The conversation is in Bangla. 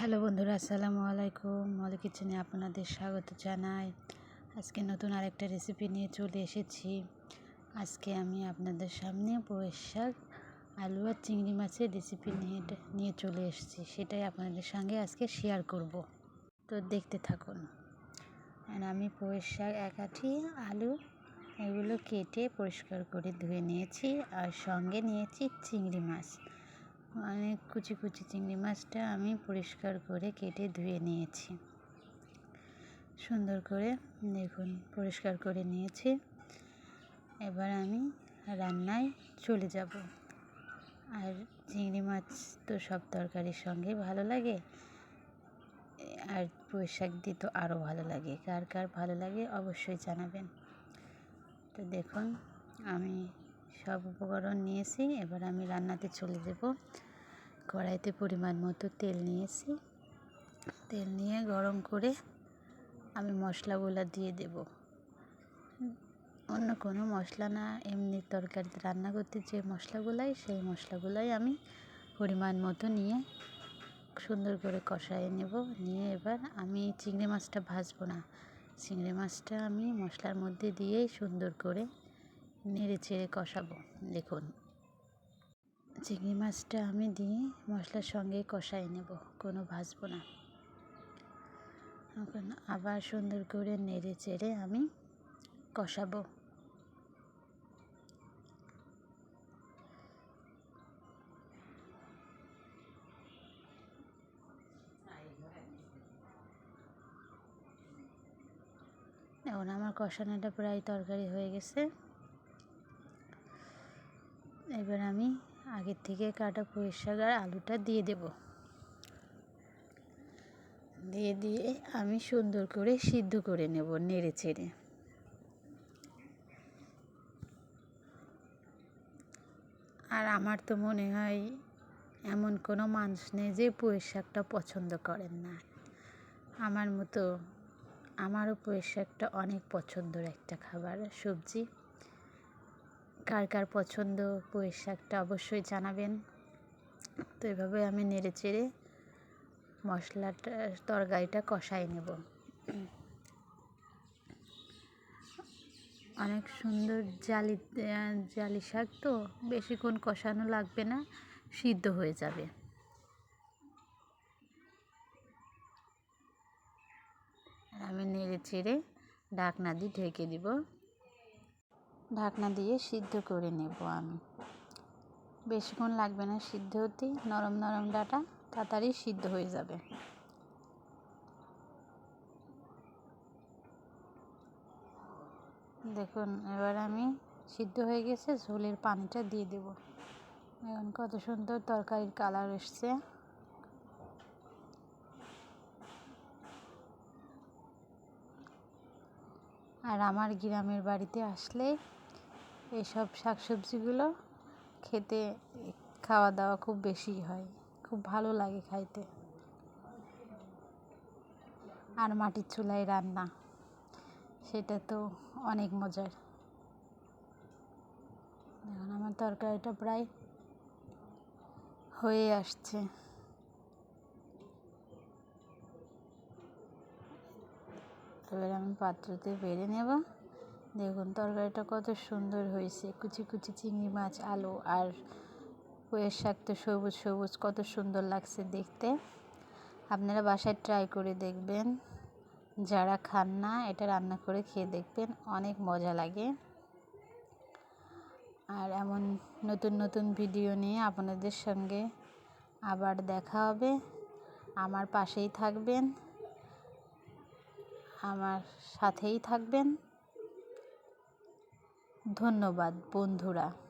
হ্যালো বন্ধুরা, আসসালামু আলাইকুম। মল কিচেনে আপনাদের স্বাগত জানাই। আজকে নতুন আরেকটা রেসিপি নিয়ে চলে এসেছি। আজকে আমি আপনাদের সামনে বয়ের শাক, আলু আর চিংড়ি মাছের রেসিপি নিয়ে নিয়ে চলে এসেছি। সেটাই আপনাদের সঙ্গে আজকে শেয়ার করব। তো দেখতে থাকুন। আমি পোয়ের শাক এক আঠি আলু, এগুলো কেটে পরিষ্কার করে ধুয়ে নিয়েছি আর সঙ্গে নিয়েছি চিংড়ি মাছ। অনেক কুচি কুচি চিংড়ি মাছটা আমি পরিষ্কার করে কেটে ধুয়ে নিয়েছি। সুন্দর করে দেখুন, পরিষ্কার করে নিয়েছি। এবার আমি রান্নায় চলে যাব। আর চিংড়ি মাছ তো সব তরকারির সঙ্গে ভালো লাগে, আর পুঁই শাক দিয়ে তো আরও ভালো লাগে। কার কার ভালো লাগে অবশ্যই জানাবেন। তো দেখুন, আমি সব উপকরণ নিয়েছি, এবার আমি রান্নাতে চলে যাব। কড়াইতে পরিমাণ মতো তেল নিয়েছি। তেল নিয়ে গরম করে আমি মশলাগুলো দিয়ে দেব। অন্য কোনো মশলা না, এমনি তরকারিতে রান্না করতে যে মশলাগুলাই, সেই মশলাগুলাই আমি পরিমাণ মতো নিয়ে সুন্দর করে কষায় নেব। নিয়ে এবার আমি চিংড়ি মাছটা ভাজবো না। চিংড়ি মাছটা আমি মশলার মধ্যে দিয়েই সুন্দর করে নেড়ে চেড়ে কষাবো। দেখুন। চিংড়ি মাছটা আমি দিয়ে মশলার সঙ্গে কষাই নেব, কোনো ভাজবো না। এখন আবার সুন্দর করে নেড়ে চেড়ে আমি কষাবো। এখন আমার কষানোটা প্রায় তরকারি হয়ে গেছে। এবার আমি আগের থেকে কাটা পুঁই শাক আর আলুটা দিয়ে দেব। দিয়ে দিয়ে আমি সুন্দর করে সিদ্ধ করে নেব নেড়ে চেড়ে। আর আমার তো মনে হয় এমন কোনো মানুষ নেই যে পুঁই শাকটা পছন্দ করেন না। আমার মতো আমারও পুঁই শাকটা অনেক পছন্দের একটা খাবার, সবজি। কার কার পছন্দ পুঁই শাকটা অবশ্যই জানাবেন। তো এভাবে আমি নেড়ে চেড়ে মশলাটা, তরকারিটা কষাই নেব। অনেক সুন্দর জালি জালি শাক তো, বেশিক্ষণ কষানো লাগবে না, সিদ্ধ হয়ে যাবে। আমি নেড়ে চেড়ে ঢাকনা দিয়ে ঢেকে দিব। ঢাকনা দিয়ে সিদ্ধ করে নেব আমি। বেশিক্ষণ লাগবে না সিদ্ধ হতে, নরম নরম ডাটা তাড়াতাড়ি সিদ্ধ হয়ে যাবে। দেখুন, এবার আমি সিদ্ধ হয়ে গেছে, ঝোলের পানিটা দিয়ে দেব। এখন কত সুন্দর তরকারির কালার এসছে। আর আমার গ্রামের বাড়িতে আসলে এইসব শাকসবজিগুলো খেতে খাওয়া দাওয়া খুব বেশি হয়। খুব ভালো লাগে খাইতে। আর মাটির চুলায় রান্না, সেটা তো অনেক মজার। এখন আমার তরকারিটা প্রায় হয়ে আসছে। এবার আমি পাত্রতে বেড়ে নেব। দেখুন, তরকারিটা কত সুন্দর হয়েছে। কুচি কুচি চিংড়ি মাছ, আলু আর পুঁয়ের শাক তো সবুজ সবুজ, কত সুন্দর লাগছে দেখতে। আপনারা বাসায় ট্রাই করে দেখবেন। যারা খান না, এটা রান্না করে খেয়ে দেখবেন, অনেক মজা লাগে। আর এমন নতুন নতুন ভিডিও নিয়ে আপনাদের সঙ্গে আবার দেখা হবে। আমার পাশেই থাকবেন, আমার সাথেই থাকবেন। ধন্যবাদ বন্ধুরা।